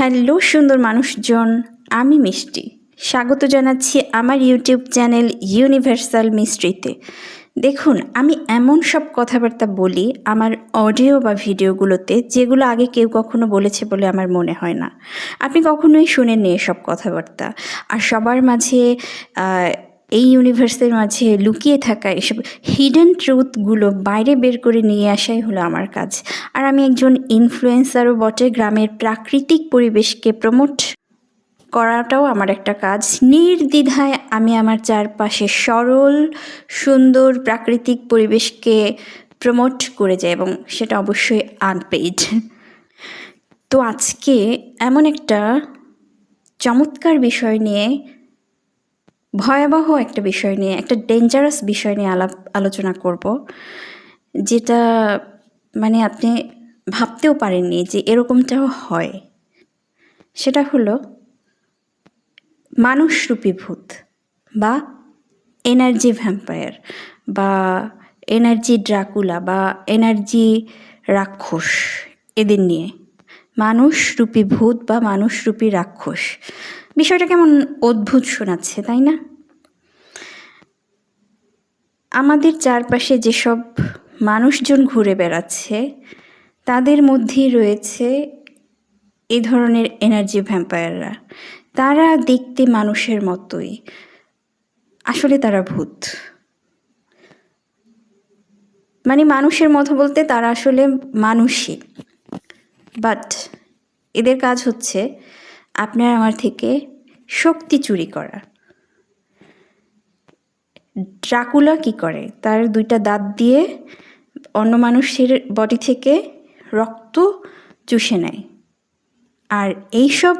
Hello, সুন্দর মানুষজন, আমি মিষ্টি। স্বাগত জানাচ্ছি আমার ইউটিউব চ্যানেল ইউনিভার্সাল মিস্ট্রিতে। দেখুন, আমি এমন সব কথাবার্তা বলি আমার অডিও বা ভিডিওগুলোতে যেগুলো আগে কেউ কখনো বলেছে বলে আমার মনে হয় না। আপনি কখনোই শুনেননি এসব কথাবার্তা। আর সবার মাঝে এই ইউনিভার্সের মাঝে লুকিয়ে থাকা এসব হিডেন ট্রুথগুলো বাইরে বের করে নিয়ে আসাই হলো আমার কাজ। আর আমি একজন ইনফ্লুয়েন্সারও বটে, গ্রামের প্রাকৃতিক পরিবেশকে প্রমোট করাটাও আমার একটা কাজ। নির্দ্বিধায় আমি আমার চারপাশে সরল, সুন্দর প্রাকৃতিক পরিবেশকে প্রমোট করে যাই এবং সেটা অবশ্যই আনপেইড তো আজকে এমন একটা চমৎকার বিষয় নিয়ে ভয়াবহ একটা বিষয় নিয়ে, একটা ডেঞ্জারাস বিষয় নিয়ে আলাপ, আলোচনা করব, যেটা মানে আপনি ভাবতেও পারেননি যে এরকমটাও হয়। সেটা হলো মানুষরূপী ভূত বা এনার্জি ভ্যাম্পায়ার বা এনার্জি ড্রাকুলা বা এনার্জি রাক্ষস, এদের নিয়ে। মানুষরূপী ভূত বা মানুষরূপী রাক্ষস। বিষয়টা কেমন অদ্ভুত শোনাচ্ছে, তাই না? আমাদের চারপাশে যেসব মানুষজন ঘুরে বেড়াচ্ছে, তাদের মধ্যে রয়েছে এই ধরনের এনার্জি ভ্যাম্পায়াররা তারা দেখতে মানুষের মতোই। আসলে তারা ভূত। মানে মানুষের মতো বলতে তারা আসলে মানুষই। বাট এদের কাজ হচ্ছে আপনার আমার থেকে শক্তি চুরি করা। ড্রাকুলা কি করে? তার দুইটা দাঁত দিয়ে অন্য মানুষের বডি থেকে রক্ত চুষে নেয়। আর এইসব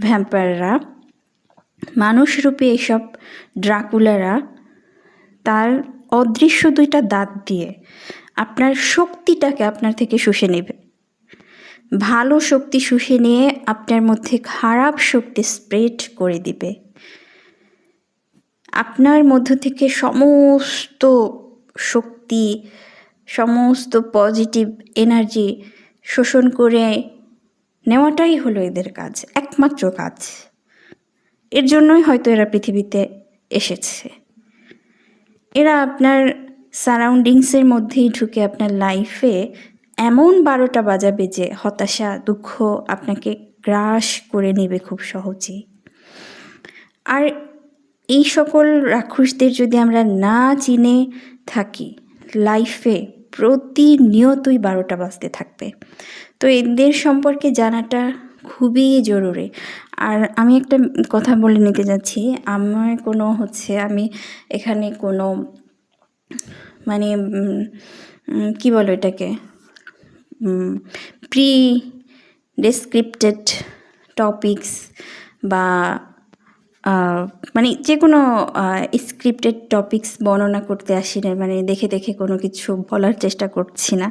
ভ্যাম্পায়াররা মানুষরূপী এইসব ড্রাকুলারা তার অদৃশ্য দুইটা দাঁত দিয়ে আপনার শক্তিটাকে আপনার থেকে শুষে নেবে। ভালো শক্তি শুষে নিয়ে আপনার মধ্যে খারাপ শক্তি স্প্রেড করে দিবে। আপনার মধ্য থেকে সমস্ত শক্তি, সমস্ত পজিটিভ এনার্জি শোষণ করে নেওয়াটাই হলো এদের কাজ, একমাত্র কাজ। এর জন্যই হয়তো এরা পৃথিবীতে এসেছে। এরা আপনার সারাউন্ডিংসের মধ্যেই ঢুকে আপনার লাইফে এমন বারোটা বাজাবে যে হতাশা, দুঃখ আপনাকে গ্রাস করে নেবে খুব সহজেই। আর এই সকল রাক্ষসদের যদি আমরা না চিনে থাকি লাইফে প্রতিনিয়তই বারোটা বাজতে থাকবে। তো এদের সম্পর্কে জানাটা খুবই জরুরি। আর আমি একটা কথা বলে নিতে যাচ্ছি, আমার কোনো হচ্ছে আমি এখানে কোনো মানে কি বলো এটাকে প্রি ডেসক্রিপ্টেড টপিকস বা মানে যে কোনো স্ক্রিপ্টেড টপিকস বর্ণনা করতে আসি না মানে দেখে দেখে কোনো কিছু বলার চেষ্টা করছি না।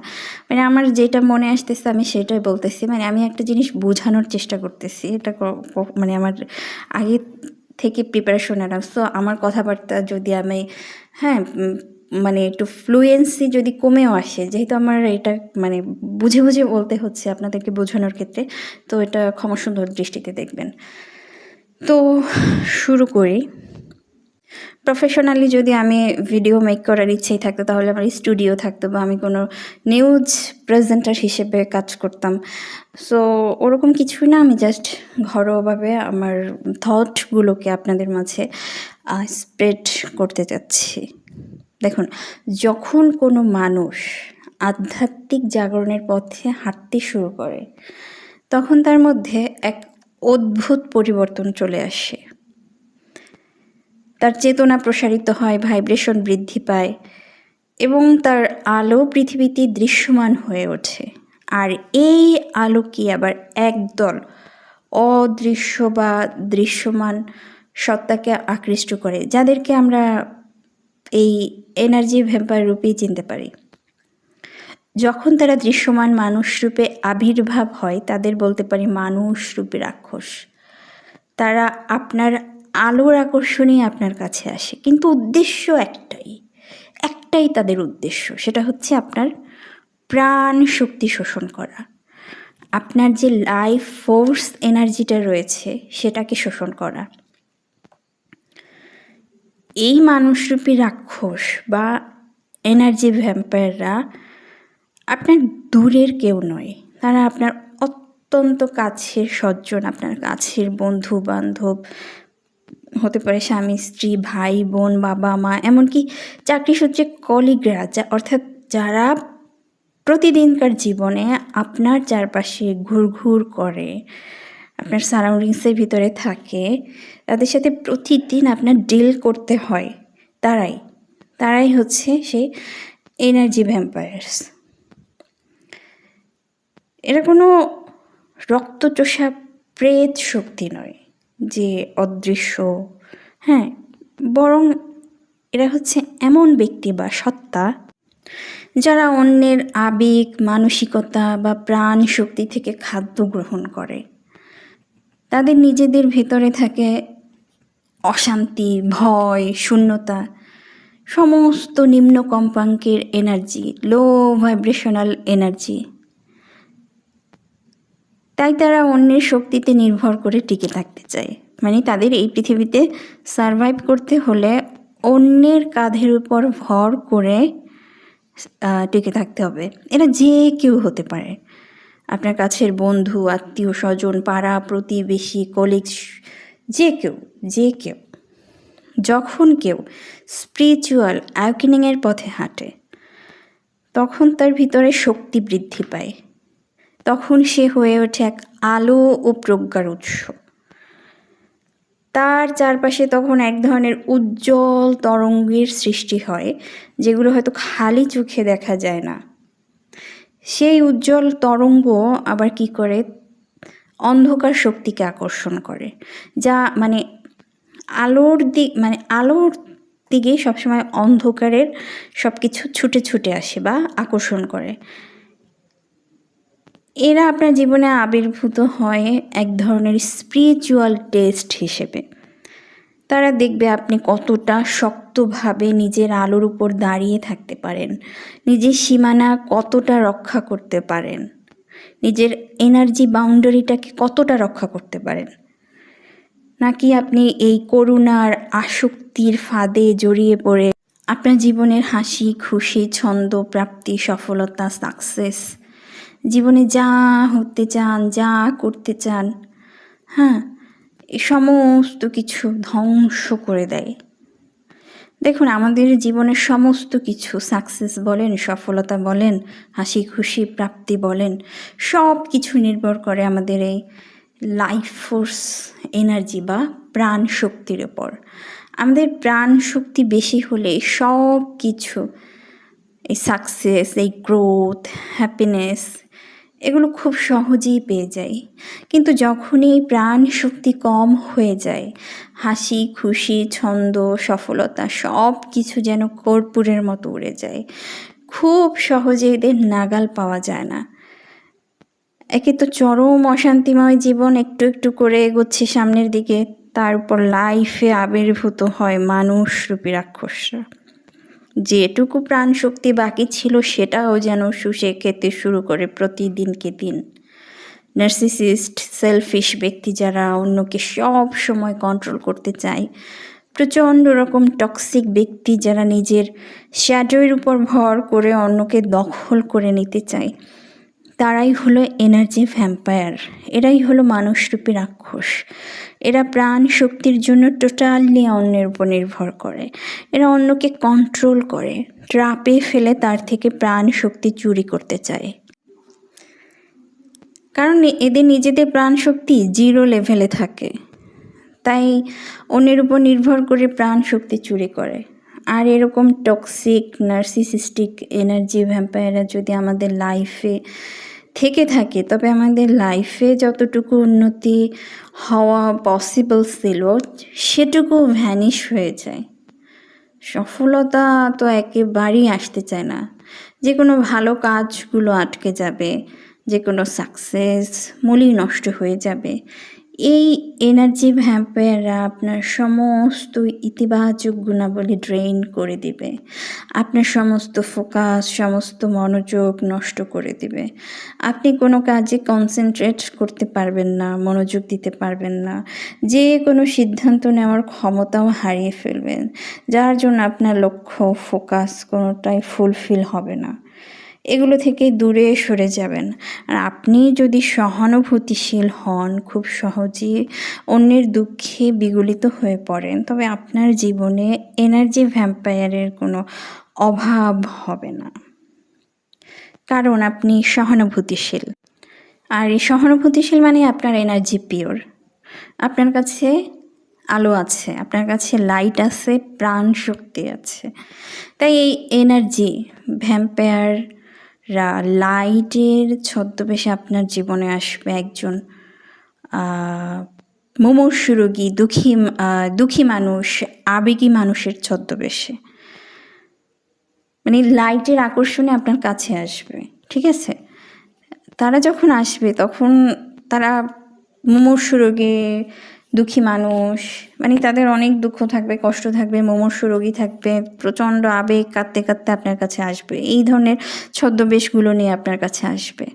মানে আমার যেটা মনে আসতেছে আমি সেটাই বলতেছি। মানে আমি একটা জিনিস বোঝানোর চেষ্টা করতেছি, এটা মানে আমার আগে থেকে প্রিপারেশন এরা। সো আমার কথাবার্তা যদি আমি হ্যাঁ মানে একটু ফ্লুয়েন্সি যদি কমেও আসে, যেহেতু আমার এটা মানে বুঝে বুঝে বলতে হচ্ছে আপনাদেরকে বোঝানোর ক্ষেত্রে, তো এটা ক্ষমাসুন্দর দৃষ্টিতে দেখবেন। তো শুরু করি। প্রফেশনালি যদি আমি ভিডিও মেক করার ইচ্ছেই থাকতো, তাহলে আমার স্টুডিও থাকতো বা আমি কোনো নিউজ প্রেজেন্টার হিসেবে কাজ করতাম। সো ওরকম কিছুই না, আমি জাস্ট ঘরোয়াভাবে আমার থটগুলোকে আপনাদের মাঝে স্প্রেড করতে চাচ্ছি। দেখুন, যখন কোনো মানুষ আধ্যাত্মিক জাগরণের পথে হাঁটতে শুরু করে, তখন তার মধ্যে এক অদ্ভুত পরিবর্তন চলে আসে। তার চেতনা প্রসারিত হয়, ভাইব্রেশন বৃদ্ধি পায় এবং তার আলো পৃথিবীতে দৃশ্যমান হয়ে ওঠে। আর এই আলোকে আবার একদল অদৃশ্য বা দৃশ্যমান সত্তাকে আকৃষ্ট করে, যাদেরকে আমরা এই এনার্জি ভ্যাম্পায়ার রূপেই চিনতে পারি। যখন তারা দৃশ্যমান মানুষ রূপে আবির্ভাব হয়, তাদের বলতে পারি মানুষ রূপে রাক্ষস। তারা আপনার আলোর আকর্ষণেই আপনার কাছে আসে। কিন্তু উদ্দেশ্য একটাই একটাই তাদের উদ্দেশ্য, সেটা হচ্ছে আপনার প্রাণ শক্তি শোষণ করা। আপনার যে লাইফ ফোর্স এনার্জিটা রয়েছে, সেটাকে শোষণ করা। এই মানুষরূপী রাক্ষস বা এনার্জি ভ্যাম্পায়াররা আপনার দূরের কেউ নয়। তারা আপনার অত্যন্ত কাছের সজ্জন আপনার কাছের বন্ধু বান্ধব হতে পারে স্বামী, স্ত্রী, ভাই, বোন, বাবা, মা, এমনকি চাকরি সূত্রে কলিগরা যা অর্থাৎ যারা প্রতিদিনকার জীবনে আপনার চারপাশে ঘুরঘুর করে। আপনার সারাউন্ডিংসের ভিতরে থাকে, তাদের সাথে প্রতিদিন আপনার ডিল করতে হয়। তারাই তারাই হচ্ছে সেই এনার্জি ভ্যাম্পায়ার্স এরা কোনো রক্তচোষা প্রেত শক্তি নয়, যে অদৃশ্য হ্যাঁ বরং এরা হচ্ছে এমন ব্যক্তি বা সত্তা যারা অন্যের আবেগ, মানসিকতা বা প্রাণ শক্তি থেকে খাদ্য গ্রহণ করে। তাদের নিজেদের ভেতরে থাকে অশান্তি, ভয়, শূন্যতা, সমস্ত নিম্ন কম্পাঙ্কের এনার্জি লো ভাইব্রেশনাল এনার্জি তাই তারা অন্যের শক্তিতে নির্ভর করে টিকে থাকতে চায়। মানে তাদের এই পৃথিবীতে সারভাইভ করতে হলে অন্যের কাঁধের উপর ভর করে টিকে থাকতে হবে। এরা যে কেউ হতে পারে। আপনার কাছের বন্ধু, আত্মীয় স্বজন, পাড়া, প্রতিবেশী কলিগস যে কেউ যে কেউ, যখন কেউ স্পিরিচুয়াল অ্যাওকেনিংয়ের পথে হাঁটে, তখন তার ভিতরে শক্তি বৃদ্ধি পায়। তখন সে হয়ে ওঠে এক আলো ও প্রজ্ঞার উৎস। তার চারপাশে তখন এক ধরনের উজ্জ্বল তরঙ্গের সৃষ্টি হয়, যেগুলো হয়তো খালি চোখে দেখা যায় না। সেই উজ্জ্বল তরঙ্গ আবার কি করে? অন্ধকার শক্তিকে আকর্ষণ করে। যা মানে আলোর দিক মানে আলোর দিকে সবসময় অন্ধকারের সব কিছু ছুটে ছুটে আসে বা আকর্ষণ করে। এরা আপনার জীবনে আবির্ভূত হয় এক ধরনের স্পিরিচুয়াল টেস্ট হিসেবে। তারা দেখবে আপনি কতটা শক্তভাবে নিজের আলোর উপর দাঁড়িয়ে থাকতে পারেন। নিজের সীমানা কতটা রক্ষা করতে পারেন। নিজের এনার্জি বাউন্ডারিটাকে কতটা রক্ষা করতে পারেন। নাকি আপনি এই করুণার আসক্তির ফাঁদে জড়িয়ে পড়ে আপনার জীবনের হাসি, খুশি, ছন্দ, প্রাপ্তি, সফলতা সাকসেস জীবনে যা হতে চান, যা করতে চান হ্যাঁ এই সমস্ত কিছু ধ্বংস করে দেয়। দেখুন, আমাদের জীবনের সমস্ত কিছু সাকসেস বলেন, সফলতা বলেন, হাসি খুশি প্রাপ্তি বলেন, সব কিছু নির্ভর করে আমাদের এই লাইফ ফোর্স এনার্জি বা প্রাণ শক্তির ওপর আমাদের প্রাণ শক্তি বেশি হলে সব কিছু, এই সাকসেস এই গ্রোথ হ্যাপিনেস এগুলো খুব সহজেই পেয়ে যাই কিন্তু যখনই প্রাণ শক্তি কম হয়ে যায়, হাসি, খুশি, ছন্দ, সফলতা সব কিছু যেন কর্পূরের মতো উড়ে যায়। খুব সহজে এদের নাগাল পাওয়া যায় না। একে তো চরম অশান্তিময় জীবন, একটু একটু করে এগোচ্ছে সামনের দিকে, তার উপর লাইফে আবির্ভূত হয় মানুষ রূপী রাক্ষসরা। যেটুকু প্রাণশক্তি বাকি ছিল সেটাও যেন শুষে খেতে শুরু করে প্রতিদিনকে দিন। নার্সিসিস্ট, সেলফিশ ব্যক্তি যারা অন্যকে সব সময় কন্ট্রোল করতে চায়, প্রচণ্ড রকম টক্সিক ব্যক্তি যারা নিজের শ্যাডোয়ের উপর ভর করে অন্যকে দখল করে নিতে চায়। তারাই হলো এনার্জি ভ্যাম্পায়ার এরাই হলো মানুষরূপী রাক্ষস। এরা প্রাণ শক্তির জন্য টোটালি অন্যের উপর নির্ভর করে। এরা অন্যকে কন্ট্রোল করে ট্রাপে ফেলে তার থেকে প্রাণ শক্তি চুরি করতে চায়। কারণ এদের নিজেদের প্রাণ শক্তি জিরো লেভেলে থাকে। তাই অন্যের উপর নির্ভর করে প্রাণ শক্তি চুরি করে। আর এরকম টক্সিক নার্সিসিস্টিক এনার্জি ভ্যাম্পায়াররা যদি আমাদের লাইফে থেকে থাকে, তবে আমাদের লাইফে যতটুকু উন্নতি হওয়া পসিবল ছিল, সেটুকু ভ্যানিশ হয়ে যায়। সফলতা তো একেবারেই আসতে চায় না। যে কোনো ভালো কাজগুলো আটকে যাবে যে কোনো সাকসেস মূলই নষ্ট হয়ে যাবে। এই এনার্জি ভ্যাম্পায়াররা আপনার সমস্ত ইতিবাচক গুণাবলী ড্রেইন করে দিবে। আপনার সমস্ত ফোকাস সমস্ত মনোযোগ নষ্ট করে দিবে। আপনি কোনো কাজে কনসেন্ট্রেট করতে পারবেন না, মনোযোগ দিতে পারবেন না। যে কোনো সিদ্ধান্ত নেওয়ার ক্ষমতাও হারিয়ে ফেলবেন। যার জন্য আপনার লক্ষ্য ফোকাস কোনোটাই ফুলফিল হবে না। এগুলো থেকে দূরে সরে যাবেন। আর আপনি যদি সহানুভূতিশীল হন, খুব সহজেই অন্যের দুঃখে বিগলিত হয়ে পড়েন, তবে আপনার জীবনে এনার্জি ভ্যাম্পায়ারের কোনো অভাব হবে না। কারণ আপনি সহানুভূতিশীল। আর এই সহানুভূতিশীল মানে আপনার এনার্জি পিওর আপনার কাছে আলো আছে, আপনার কাছে লাইট আছে প্রাণ শক্তি আছে। তাই এই এনার্জি ভ্যাম্পায়াররা লাইটের ছদ্মবেশে আপনার জীবনে আসবে একজন মুমূর্ষু রোগী, দুঃখী দুঃখী মানুষ, আবেগী মানুষের ছদ্মবেশে। মানে লাইটের আকর্ষণে আপনার কাছে আসবে, ঠিক আছে? তারা যখন আসবে তখন তারা মুমূর্ষু রোগী দুঃখী মানুষ। মানে তাদের অনেক দুঃখ থাকবে, কষ্ট থাকবে, মুমূর্ষু রোগী থাকবে, প্রচণ্ড আবেগ কাঁদতে কাঁদতে আপনার কাছে আসবে। এই ধরনের ছদ্মবেশগুলো নিয়ে আপনার কাছে আসবে।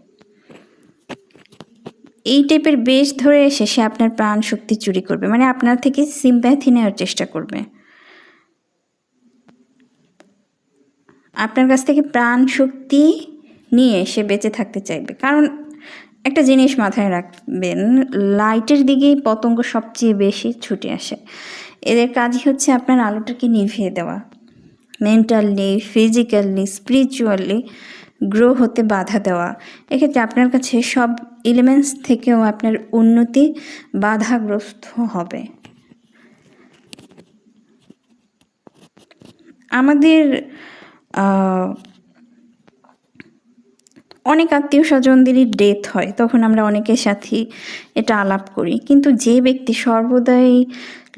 এই টাইপের বেশ ধরে এসে সে আপনার প্রাণ শক্তি চুরি করবে। মানে আপনার থেকে সিম্প্যাথি নেওয়ার চেষ্টা করবে। আপনার কাছ থেকে প্রাণ শক্তি নিয়ে সে বেঁচে থাকতে চাইবে। কারণ একটা জিনিস মাথায় রাখবেন, লাইটের দিকেই পতঙ্গ সবচেয়ে বেশি ছুটে আসে। এদের কাজই হচ্ছে আপনার আলোটাকে নিভিয়ে দেওয়া। মেন্টালি ফিজিক্যালি স্পিরিচুয়ালি গ্রো হতে বাধা দেওয়া। এক্ষেত্রে আপনার কাছে সব এলিমেন্টস থেকেও আপনার উন্নতি বাধাগ্রস্ত হবে। আমাদের অনেক আত্মীয় স্বজনদেরই ডেথ হয়, তখন আমরা অনেকের সাথেই এটা আলাপ করি। কিন্তু যে ব্যক্তি সর্বদাই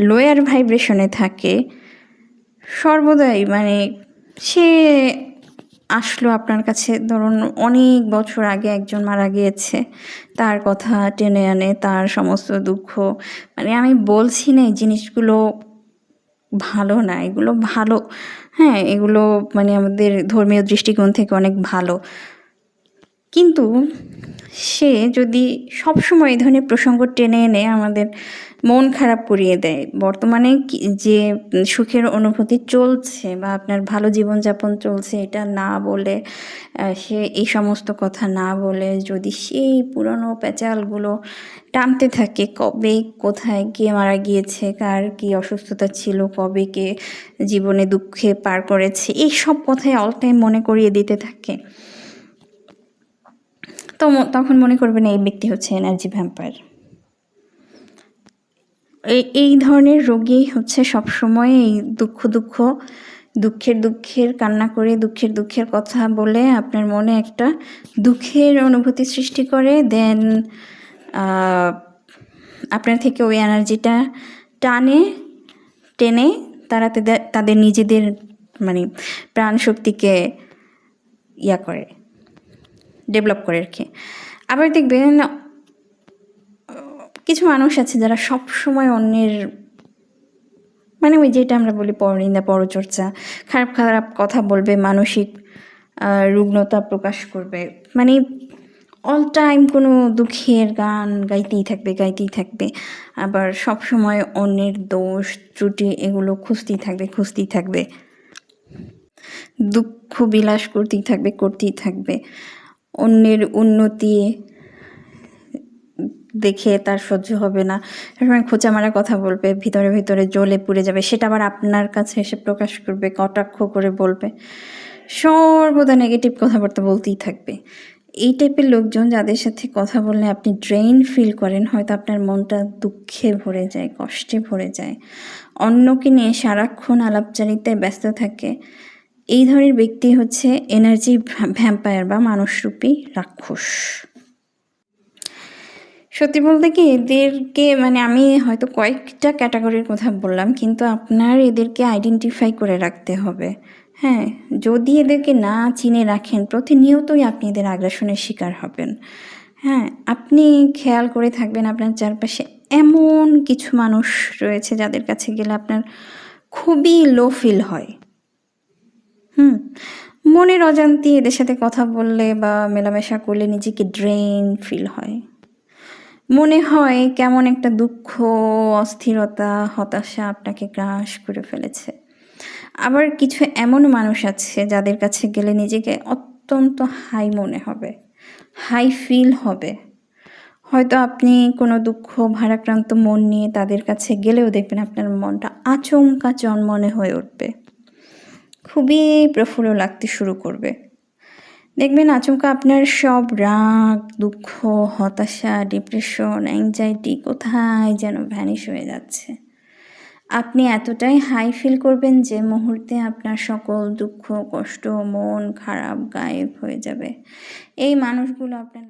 লোয়ার ভাইব্রেশনে থাকে, সর্বদাই মানে সে আসলো আপনার কাছে, ধরুন অনেক বছর আগে একজন মারা গিয়েছে, তার কথা টেনে আনে, তার সমস্ত দুঃখ। মানে আমি বলছি না এই জিনিসগুলো ভালো না, এগুলো ভালো। হ্যাঁ এগুলো মানে আমাদের ধর্মীয় দৃষ্টিকোণ থেকে অনেক ভালো। কিন্তু সে যদি সবসময় এই ধরনের প্রসঙ্গ টেনে এনে আমাদের মন খারাপ করিয়ে দেয়, বর্তমানে যে সুখের অনুভূতি চলছে বা আপনার ভালো জীবনযাপন চলছে এটা না বলে সে এই সমস্ত কথা না বলে, যদি সেই পুরনো প্যাচালগুলো টানতে থাকে, কবে কোথায় কে মারা গিয়েছে, কার কি অসুস্থতা ছিল, কবে কে জীবনে দুঃখে পার করেছে, এই সব কথাই অল টাইম মনে করিয়ে দিতে থাকে। তো তখন মনে করবেন এই ব্যক্তি হচ্ছে এনার্জি ভ্যাম্পায়ার এই এই ধরনের রোগী হচ্ছে সবসময় এই দুঃখ দুঃখ, দুঃখের দুঃখের কান্না করে, দুঃখের দুঃখের কথা বলে আপনার মনে একটা দুঃখের অনুভূতি সৃষ্টি করে দেন আপনার থেকে ওই এনার্জিটা টানে, টেনে তারা তাদের তাদের নিজেদের মানে প্রাণ শক্তিকে ইয়া করে। ডেভেলপ করে আর কি আবার দেখবেন কিছু মানুষ আছে যারা সব সময় অন্যের মানে ওই যেটা আমরা বলি পরনিন্দা পরচর্চা, খারাপ খারাপ কথা বলবে, মানসিক রুগ্নতা প্রকাশ করবে। মানে অল টাইম কোনো দুঃখের গান গাইতেই থাকবে গাইতেই থাকবে। আবার সব সময় অন্যের দোষ, ত্রুটি এগুলো খুঁজতেই থাকবে খুঁজতেই থাকবে। দুঃখ বিলাস করতেই থাকবে করতেই থাকবে। অন্যের উন্নতি দেখে তার সহ্য হবে না। সবসময় খোঁচা মারা কথা বলবে, ভিতরে ভিতরে জ্বলে পুড়ে যাবে। সেটা আবার আপনার কাছে এসে প্রকাশ করবে, কটাক্ষ করে বলবে। সর্বদা নেগেটিভ কথাবার্তা বলতেই থাকবে। এই টাইপের লোকজন যাদের সাথে কথা বললে আপনি ড্রেন ফিল করেন, হয়তো আপনার মনটা দুঃখে ভরে যায়, কষ্টে ভরে যায়। অন্যকে নিয়ে সারাক্ষণ আলাপচারিতায় ব্যস্ত থাকে। এই ধরনের ব্যক্তি হচ্ছে এনার্জি ভ্যাম্পায়ার বা মানুষরূপী রাক্ষস। সত্যি বলতে কি এদেরকে মানে আমি হয়তো কয়েকটা ক্যাটাগরির কথা বললাম, কিন্তু আপনার এদেরকে আইডেন্টিফাই করে রাখতে হবে। হ্যাঁ যদি এদেরকে না চিনে রাখেন, প্রতিনিয়তই আপনি এদের আগ্রাসনের শিকার হবেন। হ্যাঁ আপনি খেয়াল করে থাকবেন আপনার চারপাশে এমন কিছু মানুষ রয়েছে যাদের কাছে গেলে আপনার খুবই লো ফিল হয়। হুম, মনের অজান্তে এদের সাথে কথা বললে বা মেলামেশা করলে নিজেকে ড্রেন ফিল হয়। মনে হয় কেমন একটা দুঃখ, অস্থিরতা, হতাশা আপনাকে গ্রাস করে ফেলেছে। আবার কিছু এমন মানুষ আছে যাদের কাছে গেলে নিজেকে অত্যন্ত হাই মনে হবে হাই ফিল হবে। হয়তো আপনি কোনো দুঃখ, ভারাক্রান্ত মন নিয়ে তাদের কাছে গেলেও দেখবেন আপনার মনটা আচমকা জন্মনে হয়ে উঠবে। খুবই প্রফুল্ল লাগতে শুরু করবে। দেখবেন আচমকা আপনার সব রাগ, দুঃখ, হতাশা ডিপ্রেশন অ্যাংজাইটি কোথায় যেন ভ্যানিশ হয়ে যাচ্ছে। আপনি এতটাই হাই ফিল করবেন যে মুহূর্তে আপনার সকল দুঃখ, কষ্ট, মন খারাপ, গায়েব হয়ে যাবে। এই মানুষগুলো আপনার